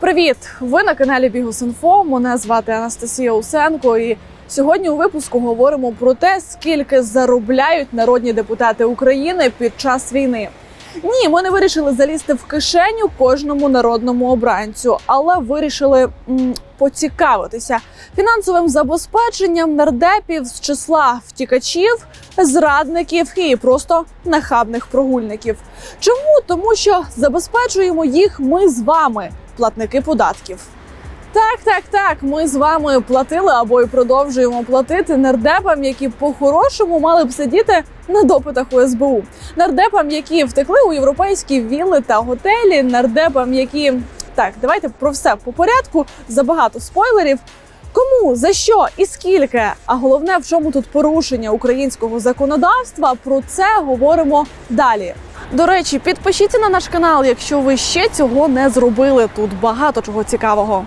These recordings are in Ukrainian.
Привіт! Ви на каналі Бігус.Інфо. Мене звати Анастасія Усенко. І сьогодні у випуску говоримо про те, скільки заробляють народні депутати України під час війни. Ні, ми не вирішили залізти в кишеню кожному народному обранцю, але вирішили м, поцікавитися фінансовим забезпеченням нардепів з числа втікачів, зрадників і просто нахабних прогульників. Чому? Тому що забезпечуємо їх ми з вами, платники податків. Так, так, так. Ми з вами платили або і продовжуємо платити нардепам, які по-хорошому мали б сидіти на допитах у СБУ. Нардепам, які втекли у європейські вілли та готелі, нардепам, які так, давайте про все по порядку. Забагато спойлерів. Кому за що і скільки? А головне, в чому тут порушення українського законодавства? Про це говоримо далі. До речі, підпишіться на наш канал, якщо ви ще цього не зробили. Тут багато чого цікавого.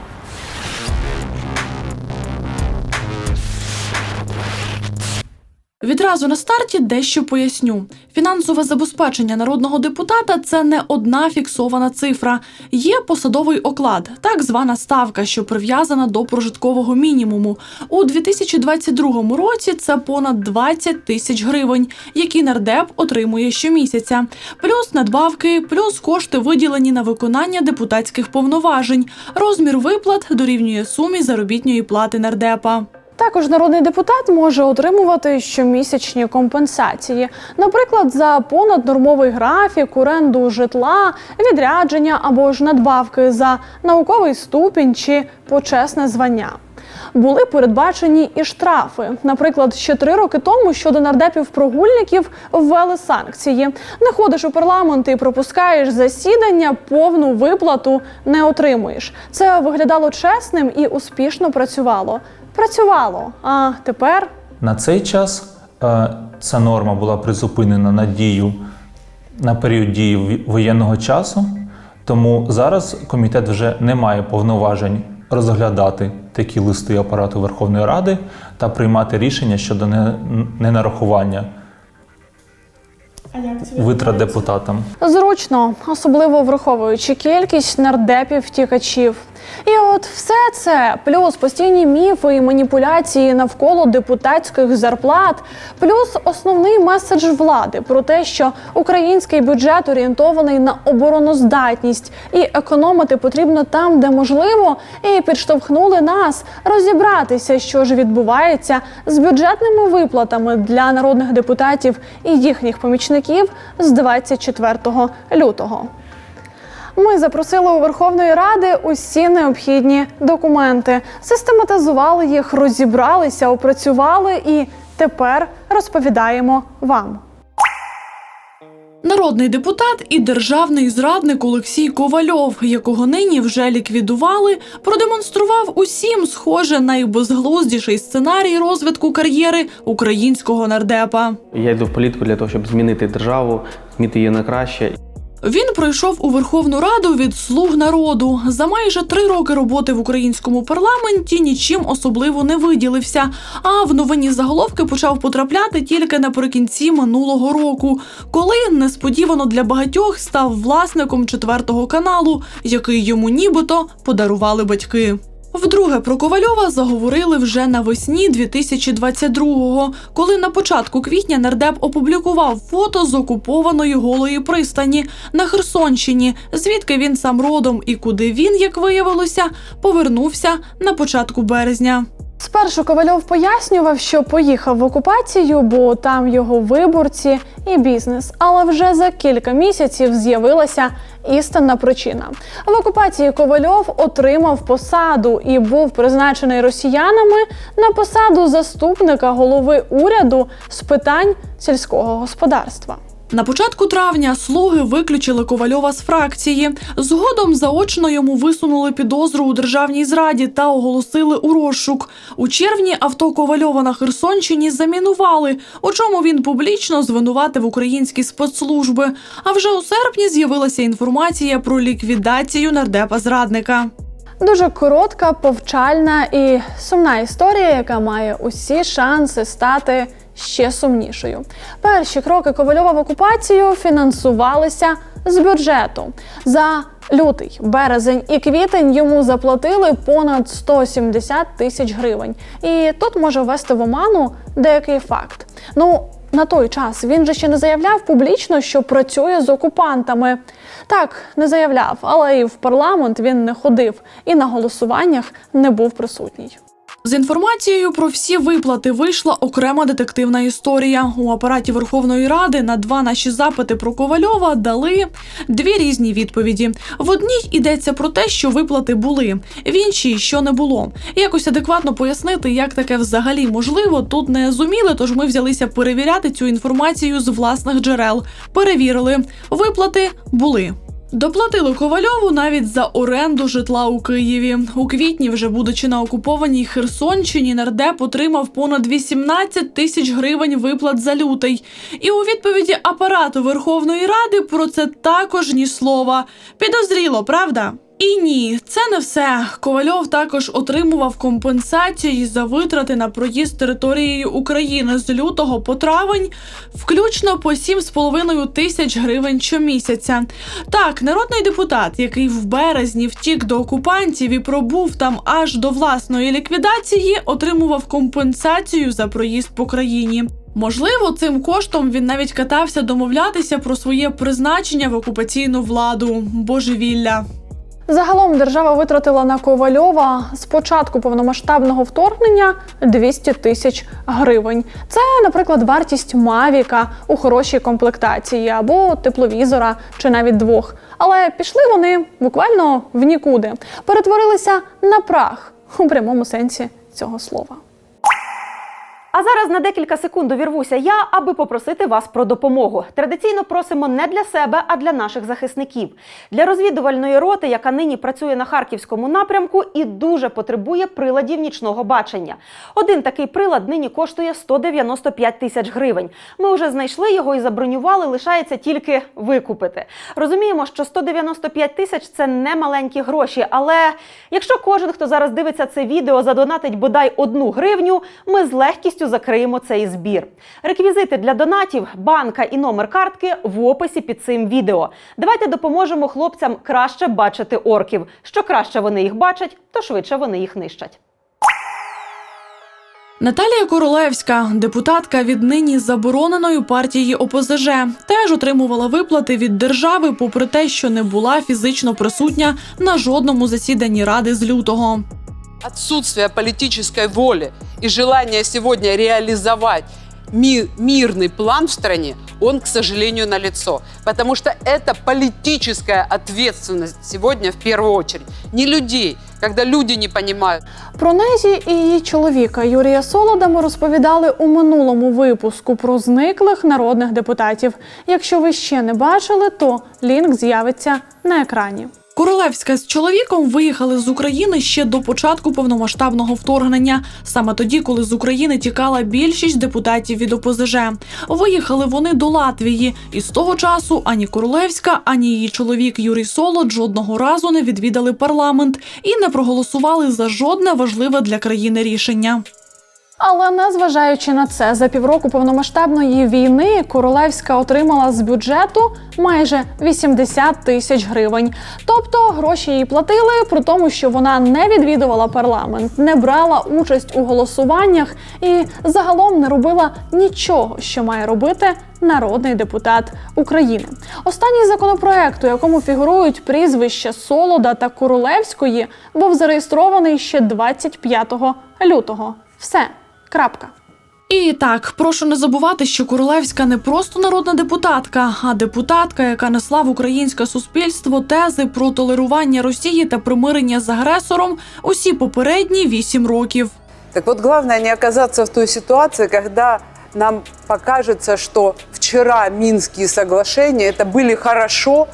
Відразу на старті дещо поясню. Фінансове забезпечення народного депутата це не одна фіксована цифра. Є посадовий оклад, так звана ставка, що прив'язана до прожиткового мінімуму. У 2022 році це понад 20 тисяч гривень, які нардеп отримує щомісяця. Плюс надбавки, плюс кошти виділені на виконання депутатських повноважень. Розмір виплат дорівнює сумі заробітної плати нардепа. Також народний депутат може отримувати щомісячні компенсації, наприклад, за понаднормовий графік, оренду житла, відрядження або ж надбавки за науковий ступінь чи почесне звання. Були передбачені і штрафи. Наприклад, ще три роки тому щодо нардепів-прогульників ввели санкції. Не ходиш у парламент і пропускаєш засідання, повну виплату не отримуєш. Це виглядало чесним і успішно працювало. Працювало. А тепер На цей час е, ця норма була призупинена на дію на період дії воєнного часу, тому зараз комітет вже не має повноважень розглядати такі листи апарату Верховної Ради та приймати рішення щодо ненарахування витрат депутатам. зручно, особливо враховуючи кількість нардепів втікачів. І от все це, плюс постійні міфи і маніпуляції навколо депутатських зарплат, плюс основний меседж влади про те, що український бюджет орієнтований на обороноздатність і економити потрібно там, де можливо, і підштовхнули нас розібратися, що ж відбувається з бюджетними виплатами для народних депутатів і їхніх помічників з 24 лютого. Ми запросили у Верховної Ради усі необхідні документи, систематизували їх, розібралися, опрацювали і тепер розповідаємо вам. Народний депутат і державний зрадник Олексій Ковальов, якого нині вже ліквідували, продемонстрував усім схоже найбезглуздіший сценарій розвитку кар'єри українського нардепа. Я йду в політику для того, щоб змінити державу, змінити її на краще. Він пройшов у Верховну Раду від слуг народу. За майже три роки роботи в українському парламенті нічим особливо не виділився. А в новині заголовки почав потрапляти тільки наприкінці минулого року, коли несподівано для багатьох став власником четвертого каналу, який йому нібито подарували батьки. Вдруге про Ковальова заговорили вже навесні 2022-го, коли на початку квітня нардеп опублікував фото з окупованої голої пристані на Херсонщині, звідки він сам родом і куди він, як виявилося, повернувся на початку березня. Спершу Ковальов пояснював, що поїхав в окупацію, бо там його виборці і бізнес. Але вже за кілька місяців з'явилася істинна причина. В окупації Ковальов отримав посаду і був призначений росіянами на посаду заступника голови уряду з питань сільського господарства. На початку травня слуги виключили Ковальова з фракції. Згодом заочно йому висунули підозру у державній зраді та оголосили у розшук. У червні авто Ковальова на Херсонщині замінували, у чому він публічно звинуватив українські спецслужби. А вже у серпні з'явилася інформація про ліквідацію нардепа зрадника. Дуже коротка, повчальна і сумна історія, яка має усі шанси стати ще сумнішою. Перші кроки Ковальова в окупацію фінансувалися з бюджету. За лютий, березень і квітень йому заплатили понад 170 тисяч гривень. І тут може ввести в оману деякий факт. Ну, на той час він же ще не заявляв публічно, що працює з окупантами. Так, не заявляв, але і в парламент він не ходив, і на голосуваннях не був присутній. З інформацією про всі виплати вийшла окрема детективна історія. У апараті Верховної Ради на два наші запити про Ковальова дали дві різні відповіді. В одній йдеться про те, що виплати були, в іншій що не було. Якось адекватно пояснити, як таке взагалі можливо, тут не зуміли. Тож ми взялися перевіряти цю інформацію з власних джерел. Перевірили, виплати були. Доплатили Ковальову навіть за оренду житла у Києві. У квітні, вже будучи на окупованій Херсонщині, нардеп отримав понад 18 тисяч гривень виплат за лютий. І у відповіді апарату Верховної Ради про це також ні слова. Підозріло, правда? І ні, це не все. Ковальов також отримував компенсації за витрати на проїзд територією України з лютого по травень, включно по 7,5 тисяч гривень щомісяця. Так, народний депутат, який в березні втік до окупантів і пробув там аж до власної ліквідації, отримував компенсацію за проїзд по країні. Можливо, цим коштом він навіть катався домовлятися про своє призначення в окупаційну владу божевілля. Загалом держава витратила на Ковальова з початку повномасштабного вторгнення 200 тисяч гривень. Це, наприклад, вартість Мавіка у хорошій комплектації або тепловізора чи навіть двох. Але пішли вони буквально в нікуди, перетворилися на прах у прямому сенсі цього слова. А зараз на декілька секунд увірвуся я, аби попросити вас про допомогу. Традиційно просимо не для себе, а для наших захисників, для розвідувальної роти, яка нині працює на харківському напрямку і дуже потребує приладів нічного бачення. Один такий прилад нині коштує 195 тисяч гривень. Ми вже знайшли його і забронювали. Лишається тільки викупити. Розуміємо, що 195 тисяч це не маленькі гроші, але якщо кожен, хто зараз дивиться це відео, задонатить бодай одну гривню, ми з легкістю закриємо цей збір. Реквізити для донатів, банка і номер картки в описі під цим відео. Давайте допоможемо хлопцям краще бачити орків. Що краще вони їх бачать, то швидше вони їх нищать. Наталія Королевська, депутатка від нині забороненої партії ОПЗЖ, теж отримувала виплати від держави, попри те, що не була фізично присутня на жодному засіданні ради з лютого. Отсутствие политической воли и желание сегодня реализовать ми- мирный план в стране, он, к сожалению, налицо. Потому что это политическая ответственность сегодня в первую очередь. Не людей, когда люди не понимают, Про Незі і її чоловіка Юрія Солода ми розповідали у минулому випуску про зниклих народних депутатів. Якщо ви ще не бачили, то лінк з'явиться на екрані. Королевська з чоловіком виїхали з України ще до початку повномасштабного вторгнення, саме тоді, коли з України тікала більшість депутатів від ОПЗЖ. Виїхали вони до Латвії, і з того часу ані Королевська, ані її чоловік Юрій Солод жодного разу не відвідали парламент і не проголосували за жодне важливе для країни рішення. Але незважаючи на це, за півроку повномасштабної війни Королевська отримала з бюджету майже 80 тисяч гривень. Тобто гроші їй платили, при тому, що вона не відвідувала парламент, не брала участь у голосуваннях і загалом не робила нічого, що має робити народний депутат України. Останній законопроект, у якому фігурують прізвища Солода та Королевської, був зареєстрований ще 25 лютого. Все. Крапка. І так, прошу не забувати, що Королевська не просто народна депутатка, а депутатка, яка несла в українське суспільство тези про толерування Росії та примирення з агресором усі попередні вісім років. Так вот, главное не оказаться в той ситуации, когда нам покажется, что вчера Минские соглашения это были хорошо,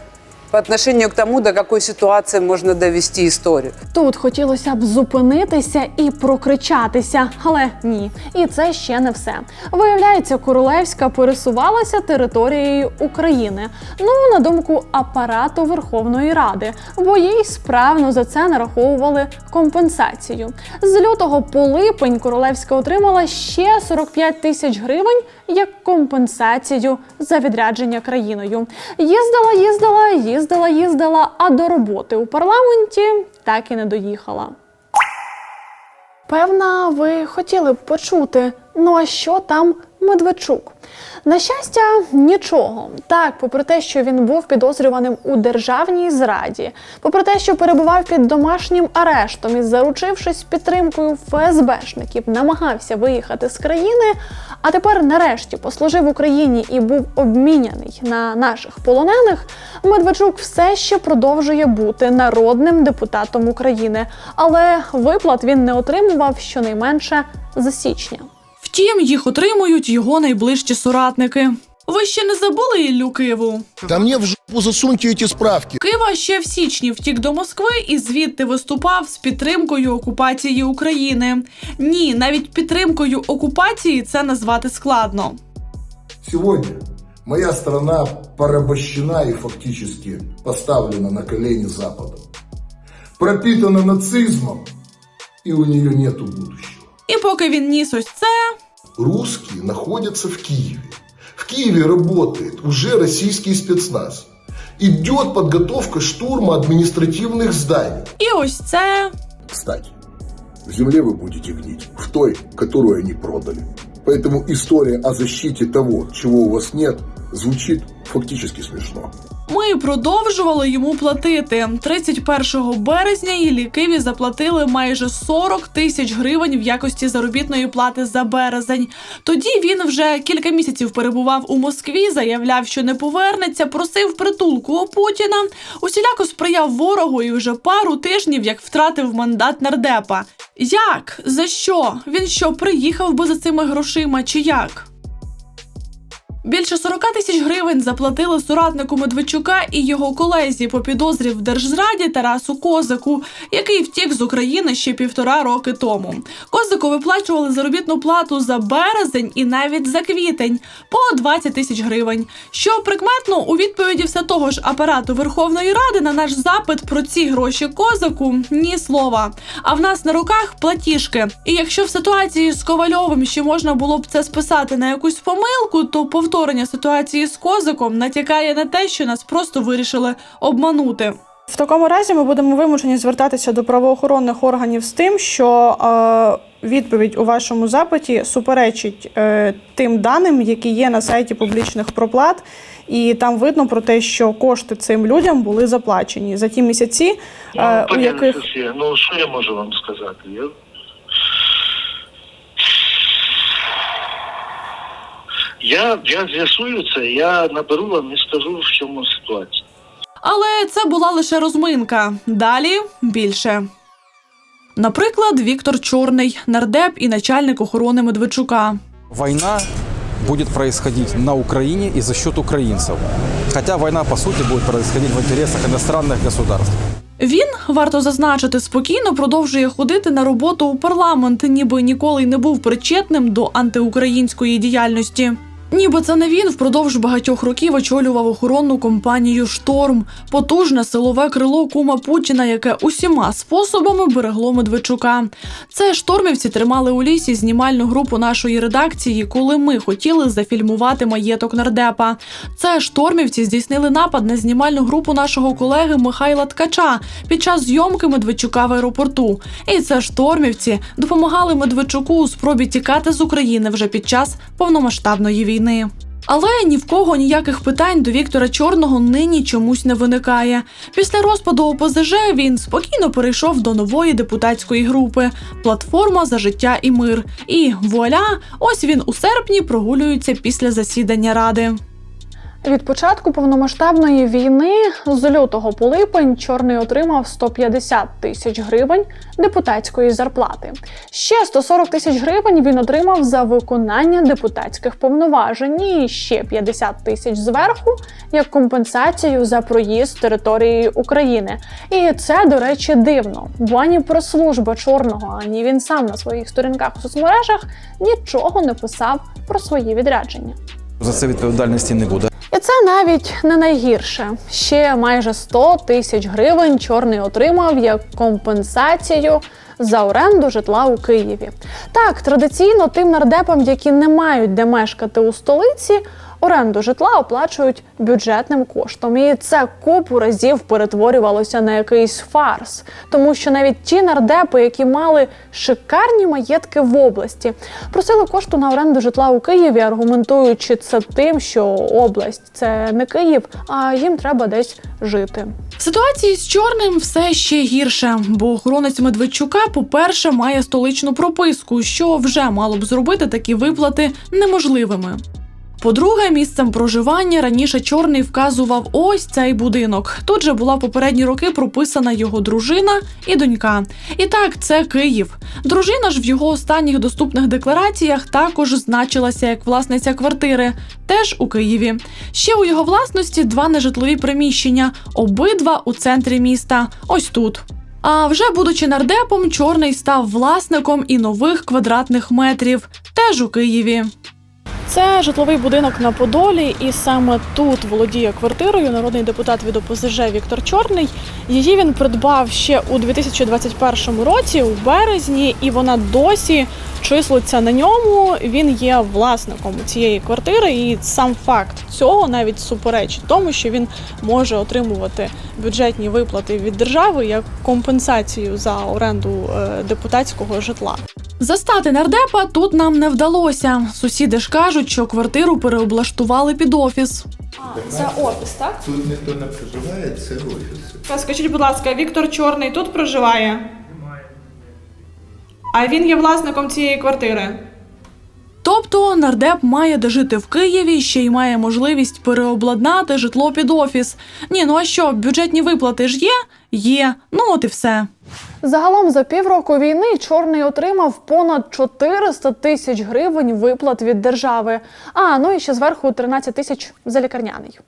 по отношению к тому, до какой ситуации можно довести историю. Тут хотілося б зупинитися і прокричатися, але ні, і це ще не все. Виявляється, Королевська пересувалася територією України. Ну на думку апарату Верховної Ради, бо їй справно за це нараховували компенсацію. З лютого по липень Королевська отримала ще 45 тисяч гривень як компенсацію за відрядження країною. Їздила, їздила, їздила, їздила, а до роботи у парламенті так і не доїхала. Певна, ви хотіли б почути. Ну а що там Медведчук? На щастя, нічого. Так, попри те, що він був підозрюваним у державній зраді, попри те, що перебував під домашнім арештом і, заручившись підтримкою ФСБшників, намагався виїхати з країни, а тепер нарешті послужив Україні і був обміняний на наших полонених. Медведчук все ще продовжує бути народним депутатом України, але виплат він не отримував щонайменше з січня. Втім, їх отримують його найближчі соратники. Ви ще не забули Іллю Киву? Да мне в жопу засуньте эти справки. Кива ще в січні втік до Москви і звідти виступав з підтримкою окупації України. Ні, навіть підтримкою окупації це назвати складно. Сегодня моя страна порабощена и фактически поставлена на колени Западом. Пропитана нацизмом, и у нее нету будущего. І поки він ніс ось це, Русские находятся в Киеве. В Киеве работает уже российский спецназ. Идет подготовка штурма административных зданий. і ось це. Кстати, в земле вы будете гнить, в той, которую они продали. Поэтому история о защите того, чего у вас нет, звучит фактически смешно. Ми продовжували йому платити. 31 березня Іллі Киві заплатили майже 40 тисяч гривень в якості заробітної плати за березень. Тоді він вже кілька місяців перебував у Москві, заявляв, що не повернеться, просив притулку у Путіна, усіляко сприяв ворогу і вже пару тижнів як втратив мандат нардепа. Як? За що? Він що приїхав би за цими грошима, чи як? Більше 40 тисяч гривень заплатили соратнику Медведчука і його колезі по підозрі в держзраді Тарасу Козаку, який втік з України ще півтора роки тому. Козаку виплачували заробітну плату за березень і навіть за квітень по 20 тисяч гривень. Що прикметно у відповіді все того ж апарату Верховної Ради на наш запит про ці гроші козаку ні слова. А в нас на руках платіжки. І якщо в ситуації з Ковальовим ще можна було б це списати на якусь помилку, то повторення ситуації з козаком натякає на те, що нас просто вирішили обманути. В такому разі ми будемо вимушені звертатися до правоохоронних органів з тим, що е, відповідь у вашому запиті суперечить е, тим даним, які є на сайті публічних проплат, і там видно про те, що кошти цим людям були заплачені за ті місяці, е, у яких ну що я можу вам сказати? Я... Я, я з'ясую це, я наберу вам і скажу, в чому ситуація. Але це була лише розминка. Далі більше. Наприклад, Віктор Чорний, нардеп і начальник охорони Медведчука. Война будет происходить на Украине и за счет украинцев. Хотя война, по сути, будет происходить в интересах иностранных государств. Він, варто зазначити, спокійно продовжує ходити на роботу у парламент, ніби ніколи й не був причетним до антиукраїнської діяльності. Ніби це не він впродовж багатьох років очолював охоронну компанію Шторм, потужне силове крило кума Путіна, яке усіма способами берегло Медведчука. Це штормівці тримали у лісі знімальну групу нашої редакції, коли ми хотіли зафільмувати маєток нардепа. Це штормівці здійснили напад на знімальну групу нашого колеги Михайла Ткача під час зйомки Медведчука в аеропорту. І це штормівці допомагали Медведчуку у спробі тікати з України вже під час повномасштабної війни. Але ні в кого ніяких питань до Віктора Чорного нині чомусь не виникає. Після розпаду ОПЗЖ він спокійно перейшов до нової депутатської групи Платформа за життя і мир. І вуаля, ось він у серпні прогулюється після засідання ради. Від початку повномасштабної війни з лютого по липень чорний отримав 150 тисяч гривень депутатської зарплати. Ще 140 тисяч гривень він отримав за виконання депутатських повноважень і ще 50 тисяч зверху як компенсацію за проїзд території України. І це, до речі, дивно, бо ані прес-служба чорного, ані він сам на своїх сторінках у соцмережах нічого не писав про свої відрядження. За це відповідальності не буде. І це навіть не найгірше. Ще майже 100 тисяч гривень чорний отримав як компенсацію за оренду житла у Києві. Так, традиційно тим нардепам, які не мають де мешкати у столиці, оренду житла оплачують бюджетним коштом. І це купу разів перетворювалося на якийсь фарс, тому що навіть ті нардепи, які мали шикарні маєтки в області, просили кошту на оренду житла у Києві, аргументуючи це тим, що область це не Київ, а їм треба десь жити. Ситуації з чорним все ще гірше, бо охоронець Медведчука, по-перше, має столичну прописку, що вже мало б зробити такі виплати неможливими. По-друге, місцем проживання раніше чорний вказував ось цей будинок. Тут же була попередні роки прописана його дружина і донька. І так, це Київ. Дружина ж в його останніх доступних деклараціях також значилася як власниця квартири, теж у Києві. Ще у його власності два нежитлові приміщення, обидва у центрі міста. Ось тут. А вже будучи нардепом, чорний став власником і нових квадратних метрів, теж у Києві. Це житловий будинок на Подолі, і саме тут володіє квартирою народний депутат від ОПЗЖ Віктор Чорний. Її він придбав ще у 2021 році, у березні, і вона досі числиться на ньому. Він є власником цієї квартири, і сам факт цього навіть суперечить тому, що він може отримувати бюджетні виплати від держави як компенсацію за оренду е, депутатського житла. Застати нардепа тут нам не вдалося. Сусіди ж кажуть, що квартиру переоблаштували під офіс. Це офіс, так? Тут ніхто не проживає, це офіс. Скажіть, будь ласка, Віктор Чорний тут проживає? Немає. А він є власником цієї квартири. Тобто нардеп має де жити в Києві, ще й має можливість переобладнати житло під офіс. Ні, ну а що, бюджетні виплати ж є? Є. Ну от і все. Загалом за півроку війни чорний отримав понад 400 тисяч гривень виплат від держави. А ну і ще зверху 13 тисяч за лікарняний.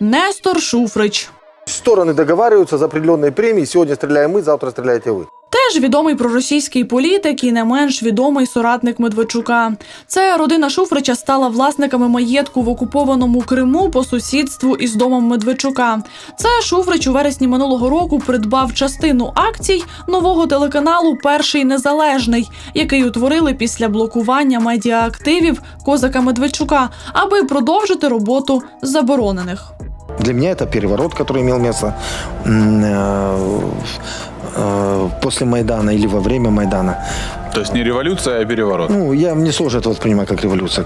Нестор Шуфрич. Стороны договариваются за определенные премии. Сегодня стреляем мы, завтра стреляете вы. Теж відомий проросійський політик і не менш відомий соратник Медведчука. Це родина Шуфрича стала власниками маєтку в окупованому Криму по сусідству із домом Медведчука. Це Шуфрич у вересні минулого року придбав частину акцій нового телеканалу Перший Незалежний, який утворили після блокування медіаактивів козака Медведчука, аби продовжити роботу заборонених. Для меня это переворот, который имел место м, э, э, после Майдана или во время Майдана. То есть не революция, а переворот. Ну, я мне сложно это воспринимать как революция.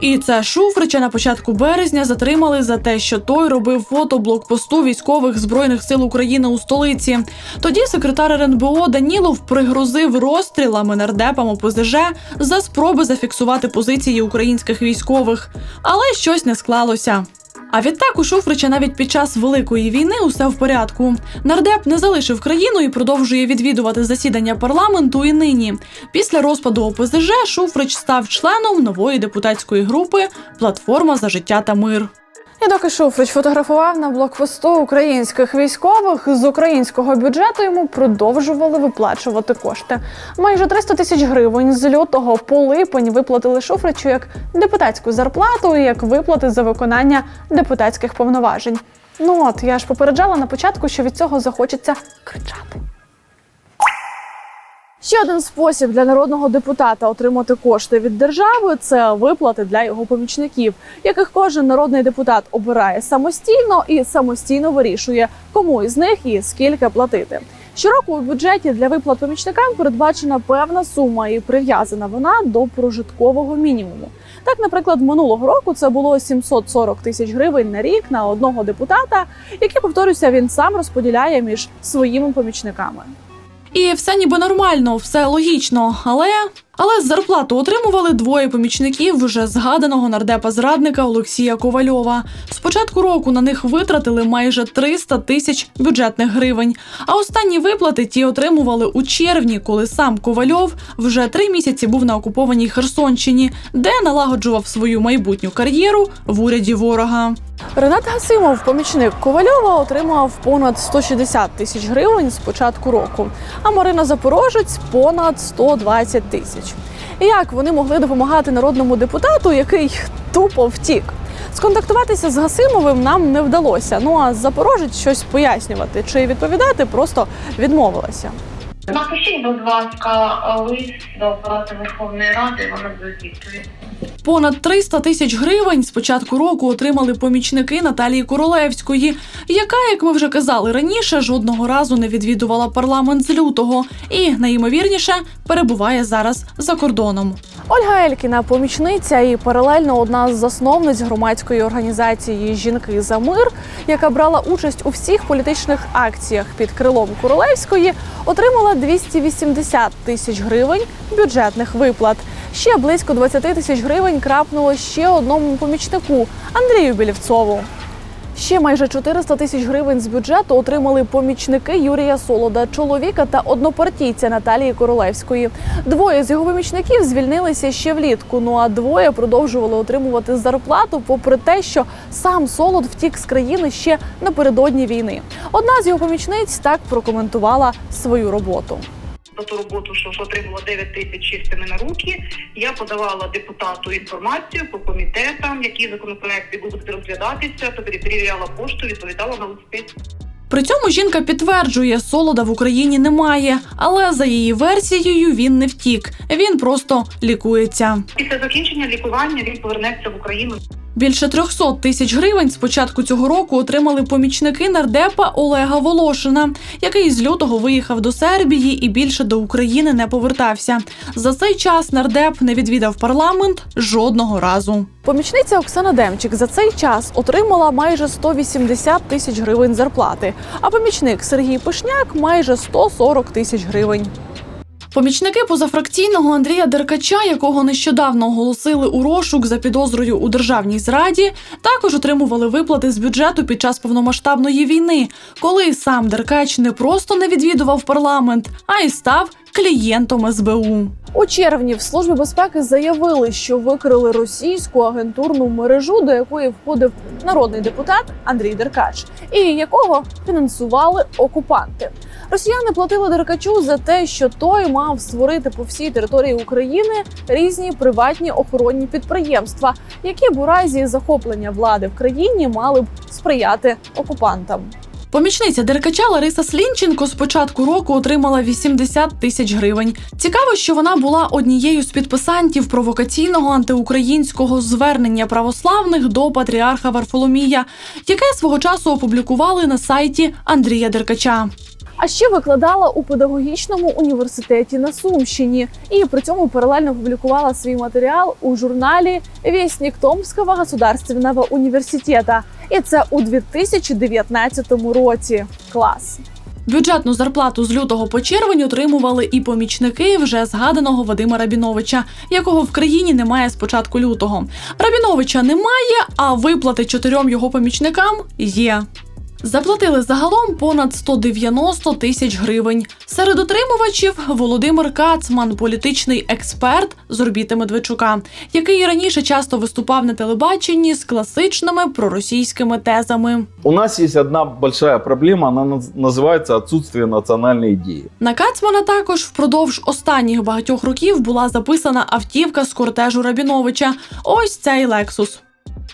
І це Шуфрича на початку березня затримали за те, що той робив фото блокпосту військових збройних сил України у столиці. Тоді секретар РНБО Данілов пригрозив розстрілами нардепам ОПЗЖ за спроби зафіксувати позиції українських військових, але щось не склалося. А відтак у Шуфрича навіть під час великої війни усе в порядку. Нардеп не залишив країну і продовжує відвідувати засідання парламенту і нині. Після розпаду ОПЗЖ Шуфрич став членом нової депутатської групи Платформа за життя та мир. І доки Шуфрич фотографував на блокпосту українських військових з українського бюджету йому продовжували виплачувати кошти. Майже 300 тисяч гривень з лютого по липень виплатили Шуфричу як депутатську зарплату і як виплати за виконання депутатських повноважень. Ну от я ж попереджала на початку, що від цього захочеться кричати. Ще один спосіб для народного депутата отримати кошти від держави це виплати для його помічників, яких кожен народний депутат обирає самостійно і самостійно вирішує, кому із них і скільки платити. Щороку у бюджеті для виплат помічникам передбачена певна сума і прив'язана вона до прожиткового мінімуму. Так, наприклад, минулого року це було 740 тисяч гривень на рік на одного депутата, які, повторюся, він сам розподіляє між своїми помічниками. І все ніби нормально, все логічно, але. Але зарплату отримували двоє помічників вже згаданого нардепа зрадника Олексія Ковальова. З початку року на них витратили майже 300 тисяч бюджетних гривень. А останні виплати ті отримували у червні, коли сам Ковальов вже три місяці був на окупованій Херсонщині, де налагоджував свою майбутню кар'єру в уряді ворога. Ренат Гасимов, помічник Ковальова, отримав понад 160 тисяч гривень з початку року, а Марина Запорожець понад 120 тисяч. І як вони могли допомагати народному депутату, який тупо втік? Сконтактуватися з Гасимовим нам не вдалося. Ну а Запорожець щось пояснювати чи відповідати просто відмовилася. Напишіть, будь ласка, лист до палати Верховної Ради, вона буде відповідь. Понад 300 тисяч гривень з початку року отримали помічники Наталії Королевської, яка, як ми вже казали раніше, жодного разу не відвідувала парламент з лютого і найімовірніше перебуває зараз за кордоном. Ольга Елькіна, помічниця і паралельно одна з засновниць громадської організації Жінки за мир, яка брала участь у всіх політичних акціях під крилом Королевської, отримала 280 тисяч гривень бюджетних виплат. Ще близько 20 тисяч гривень крапнуло ще одному помічнику Андрію Білівцову. Ще майже 400 тисяч гривень з бюджету отримали помічники Юрія Солода, чоловіка та однопартійця Наталії Королевської. Двоє з його помічників звільнилися ще влітку. Ну а двоє продовжували отримувати зарплату, попри те, що сам Солод втік з країни ще напередодні війни. Одна з його помічниць так прокоментувала свою роботу. За ту роботу, що ж отримала 9 тисяч чистими на руки, я подавала депутату інформацію по комітетам, які законопроекти будуть розглядатися, тобто перевіряла пошту, відповідала на листи. При цьому жінка підтверджує, солода в Україні немає, але за її версією він не втік. Він просто лікується. Після закінчення лікування він повернеться в Україну. Більше 300 тисяч гривень з початку цього року отримали помічники нардепа Олега Волошина, який з лютого виїхав до Сербії і більше до України не повертався. За цей час нардеп не відвідав парламент жодного разу. Помічниця Оксана Демчик за цей час отримала майже 180 тисяч гривень зарплати, а помічник Сергій Пишняк майже 140 тисяч гривень. Помічники позафракційного Андрія Деркача, якого нещодавно оголосили у розшук за підозрою у державній зраді, також отримували виплати з бюджету під час повномасштабної війни, коли сам Деркач не просто не відвідував парламент, а й став клієнтом СБУ. У червні в службі безпеки заявили, що викрили російську агентурну мережу, до якої входив народний депутат Андрій Деркач, і якого фінансували окупанти. Росіяни платили Деркачу за те, що той мав створити по всій території України різні приватні охоронні підприємства, які б у разі захоплення влади в країні мали б сприяти окупантам. Помічниця Деркача Лариса Слінченко з початку року отримала 80 тисяч гривень. Цікаво, що вона була однією з підписантів провокаційного антиукраїнського звернення православних до патріарха Варфоломія, яке свого часу опублікували на сайті Андрія Деркача. А ще викладала у педагогічному університеті на Сумщині і при цьому паралельно публікувала свій матеріал у журналі «Вестник Томського государственного університета. І це у 2019 році. Клас. Бюджетну зарплату з лютого по червень отримували і помічники вже згаданого Вадима Рабіновича, якого в країні немає з початку лютого. Рабіновича немає, а виплати чотирьом його помічникам є. Заплатили загалом понад 190 тисяч гривень. Серед отримувачів Володимир Кацман, політичний експерт з орбіти Медведчука, який раніше часто виступав на телебаченні з класичними проросійськими тезами. У нас есть одна большая проблема, она наз- называется отсутствие национальной идеи. На Кацмана також впродовж останніх багатьох років була записана автівка з кортежу Рабіновича. Ось цей Лексус.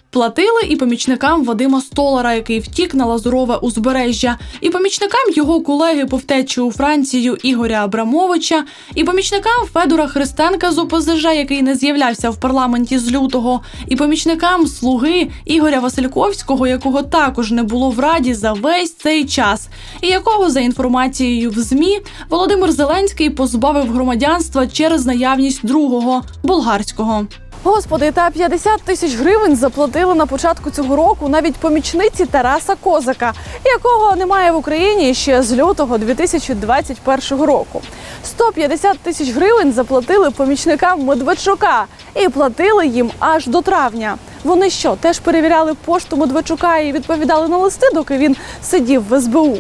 Платили і помічникам Вадима Столара, який втік на Лазурове узбережжя, і помічникам його колеги по втечі у Францію Ігоря Абрамовича, і помічникам Федора Христенка з ОПЗЖ, який не з'являвся в парламенті з лютого, і помічникам слуги Ігоря Васильковського, якого також не було в раді за весь цей час, і якого, за інформацією в ЗМІ, Володимир Зеленський позбавив громадянства через наявність другого болгарського. Господи, та 50 тисяч гривень заплатили на початку цього року навіть помічниці Тараса Козака, якого немає в Україні ще з лютого 2021 року. 150 тисяч гривень заплатили помічникам Медведчука і платили їм аж до травня. Вони що, теж перевіряли пошту Медведчука і відповідали на листи, доки він сидів в СБУ?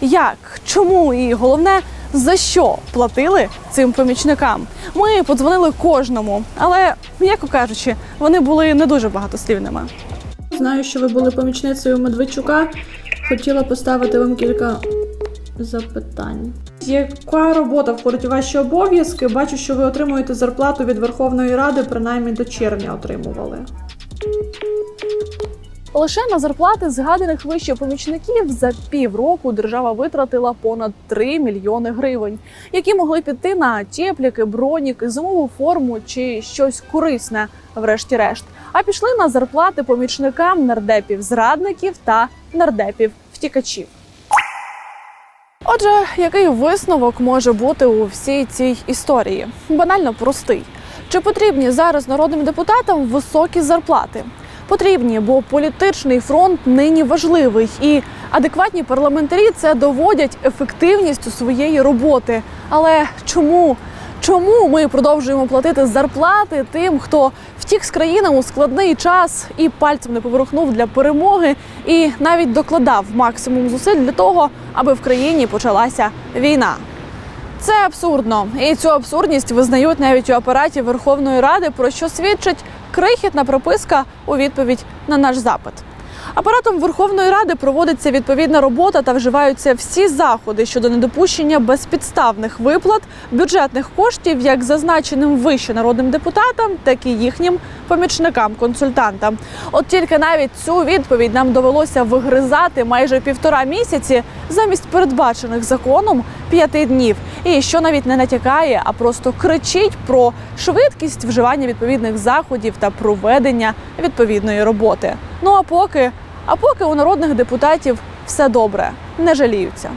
Як, чому і головне, за що платили цим помічникам? Ми подзвонили кожному, але, м'яко кажучи, вони були не дуже багатослівними. Знаю, що ви були помічницею Медведчука. Хотіла поставити вам кілька запитань. Яка робота входить у ваші обов'язки? Бачу, що ви отримуєте зарплату від Верховної Ради, принаймні до червня отримували. Лише на зарплати згаданих вище помічників за півроку держава витратила понад 3 мільйони гривень, які могли піти на тепліки, броніки, зимову форму чи щось корисне, врешті-решт. А пішли на зарплати помічникам нардепів зрадників та нардепів втікачів. Отже, який висновок може бути у всій цій історії? Банально простий. Чи потрібні зараз народним депутатам високі зарплати? Потрібні, бо політичний фронт нині важливий, і адекватні парламентарі це доводять ефективністю своєї роботи. Але чому? Чому ми продовжуємо платити зарплати тим, хто втік з країни у складний час і пальцем не поворухнув для перемоги, і навіть докладав максимум зусиль для того, аби в країні почалася війна? Це абсурдно, і цю абсурдність визнають навіть у апараті Верховної Ради, про що свідчить крихітна прописка у відповідь на наш запит. Апаратом Верховної Ради проводиться відповідна робота та вживаються всі заходи щодо недопущення безпідставних виплат бюджетних коштів, як зазначеним вище народним депутатам, так і їхнім помічникам-консультантам. От тільки навіть цю відповідь нам довелося вигризати майже півтора місяці замість передбачених законом п'яти днів. І що навіть не натякає, а просто кричить про швидкість вживання відповідних заходів та проведення відповідної роботи. Ну а поки, а поки у народних депутатів все добре, не жаліються.